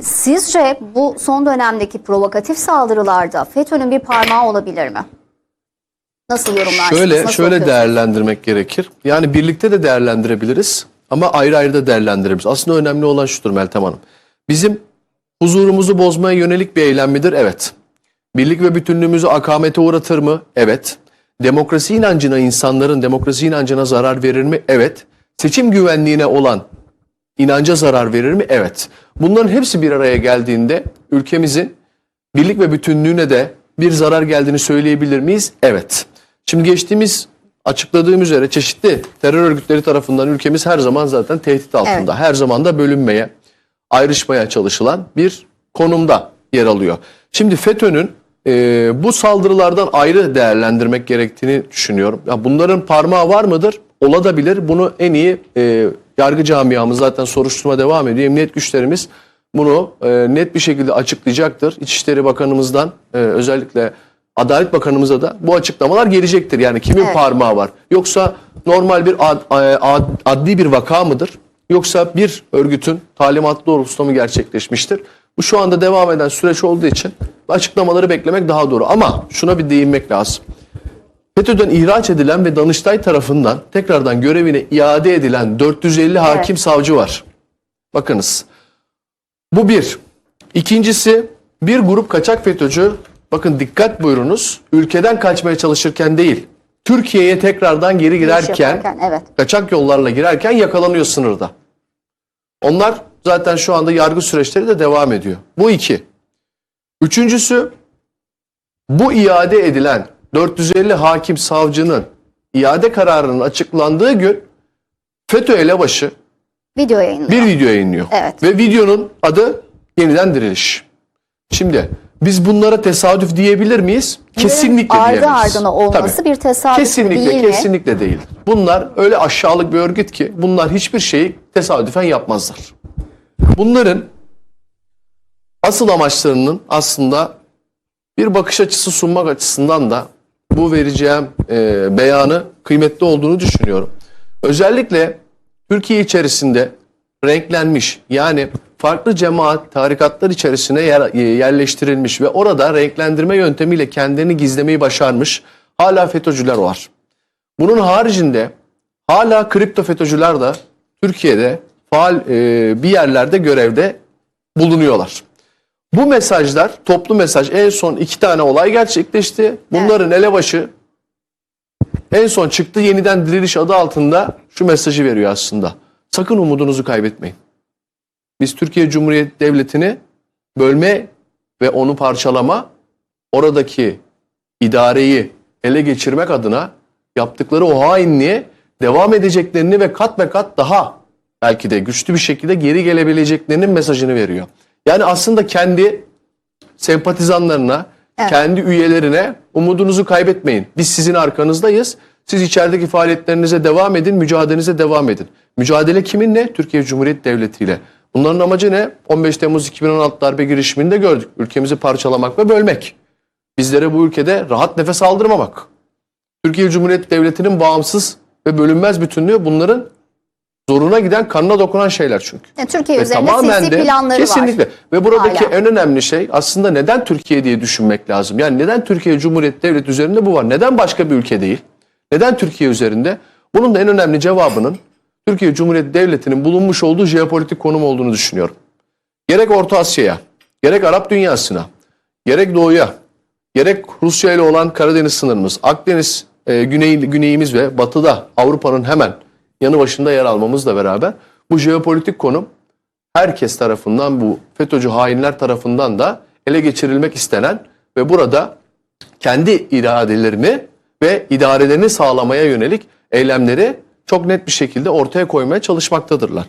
Ee, sizce bu son dönemdeki provokatif saldırılarda FETÖ'nün bir parmağı olabilir mi? Nasıl yorumlarsınız? Şöyle Nasıl şöyle değerlendirmek gerekir. Yani birlikte de değerlendirebiliriz ama ayrı ayrı da değerlendirebiliriz. Aslında önemli olan şudur Meltem Hanım. Bizim huzurumuzu bozmaya yönelik bir eylem midir? Evet. Birlik ve bütünlüğümüzü akamete uğratır mı? Evet. Demokrasi inancına, insanların demokrasi inancına zarar verir mi? Evet. Seçim güvenliğine olan inanca zarar verir mi? Evet. Bunların hepsi bir araya geldiğinde ülkemizin birlik ve bütünlüğüne de bir zarar geldiğini söyleyebilir miyiz? Evet. Şimdi geçtiğimiz açıkladığım üzere çeşitli terör örgütleri tarafından ülkemiz her zaman zaten tehdit altında. Evet. Her zaman da bölünmeye, ayrışmaya çalışılan bir konumda yer alıyor. Şimdi FETÖ'nün e, bu saldırılardan ayrı değerlendirmek gerektiğini düşünüyorum. Ya bunların parmağı var mıdır? Olabilir. Bunu en iyi e, yargı camiamız zaten soruşturma devam ediyor. Emniyet güçlerimiz bunu e, net bir şekilde açıklayacaktır. İçişleri Bakanımızdan e, özellikle Adalet Bakanımıza da bu açıklamalar gelecektir. Yani kimin Evet. parmağı var? Yoksa normal bir ad- ad- adli bir vaka mıdır? Yoksa bir örgütün talimatı doğrultusunda mı gerçekleşmiştir? Bu şu anda devam eden süreç olduğu için açıklamaları beklemek daha doğru. Ama şuna bir değinmek lazım. FETÖ'den ihraç edilen ve Danıştay tarafından tekrardan görevine iade edilen 450 hakim savcı var. Bakınız. Bu bir. İkincisi bir grup kaçak FETÖ'cü bakın dikkat buyurunuz ülkeden kaçmaya çalışırken değil Türkiye'ye tekrardan geri girerken yaparken, evet. kaçak yollarla girerken yakalanıyor sınırda. Onlar zaten şu anda yargı süreçleri de devam ediyor. Bu iki. Üçüncüsü bu iade edilen 450 hakim savcının iade kararının açıklandığı gün FETÖ elebaşı Video yayınlıyor. bir video yayınlıyor. Evet. Ve videonun adı yeniden diriliş. Şimdi biz bunlara tesadüf diyebilir miyiz? Kesinlikle ardı diyemeyiz. ardına olması bir tesadüf Kesinlikle değil mi? kesinlikle değil. Bunlar öyle aşağılık bir örgüt ki bunlar hiçbir şeyi tesadüfen yapmazlar. Bunların asıl amaçlarının aslında bir bakış açısı sunmak açısından da bu vereceğim e, beyanı kıymetli olduğunu düşünüyorum. Özellikle Türkiye içerisinde renklenmiş yani farklı cemaat, tarikatlar içerisine yer- e, yerleştirilmiş ve orada renklendirme yöntemiyle kendini gizlemeyi başarmış hala FETÖ'cüler var. Bunun haricinde hala kripto FETÖ'cüler de Türkiye'de faal e, bir yerlerde görevde bulunuyorlar. Bu mesajlar, toplu mesaj en son iki tane olay gerçekleşti. Bunların elebaşı en son çıktı yeniden diriliş adı altında şu mesajı veriyor aslında. Sakın umudunuzu kaybetmeyin. Biz Türkiye Cumhuriyeti Devleti'ni bölme ve onu parçalama, oradaki idareyi ele geçirmek adına yaptıkları o hainliğe devam edeceklerini ve kat ve kat daha belki de güçlü bir şekilde geri gelebileceklerinin mesajını veriyor. Yani aslında kendi sempatizanlarına, Evet. kendi üyelerine umudunuzu kaybetmeyin. Biz sizin arkanızdayız. Siz içerideki faaliyetlerinize devam edin, mücadelenize devam edin. Mücadele kiminle? Türkiye Cumhuriyeti Devleti ile. Bunların amacı ne? 15 Temmuz 2016 darbe girişiminde gördük. Ülkemizi parçalamak ve bölmek. Bizlere bu ülkede rahat nefes aldırmamak. Türkiye Cumhuriyeti Devleti'nin bağımsız ve bölünmez bütünlüğü bunların zoruna giden, kanına dokunan şeyler çünkü. Yani Türkiye Ve üzerinde sinsi planları kesinlikle. var. Ve buradaki Hala. en önemli şey aslında neden Türkiye diye düşünmek lazım. Yani neden Türkiye Cumhuriyeti Devleti üzerinde bu var? Neden başka bir ülke değil? Neden Türkiye üzerinde? Bunun da en önemli cevabının Türkiye Cumhuriyeti Devleti'nin bulunmuş olduğu jeopolitik konum olduğunu düşünüyorum. Gerek Orta Asya'ya, gerek Arap dünyasına, gerek Doğu'ya, gerek Rusya ile olan Karadeniz sınırımız, Akdeniz e, güney, güneyimiz ve batıda Avrupa'nın hemen yanı başında yer almamızla beraber bu jeopolitik konum herkes tarafından bu FETÖ'cü hainler tarafından da ele geçirilmek istenen ve burada kendi iradelerini ve idarelerini sağlamaya yönelik eylemleri çok net bir şekilde ortaya koymaya çalışmaktadırlar.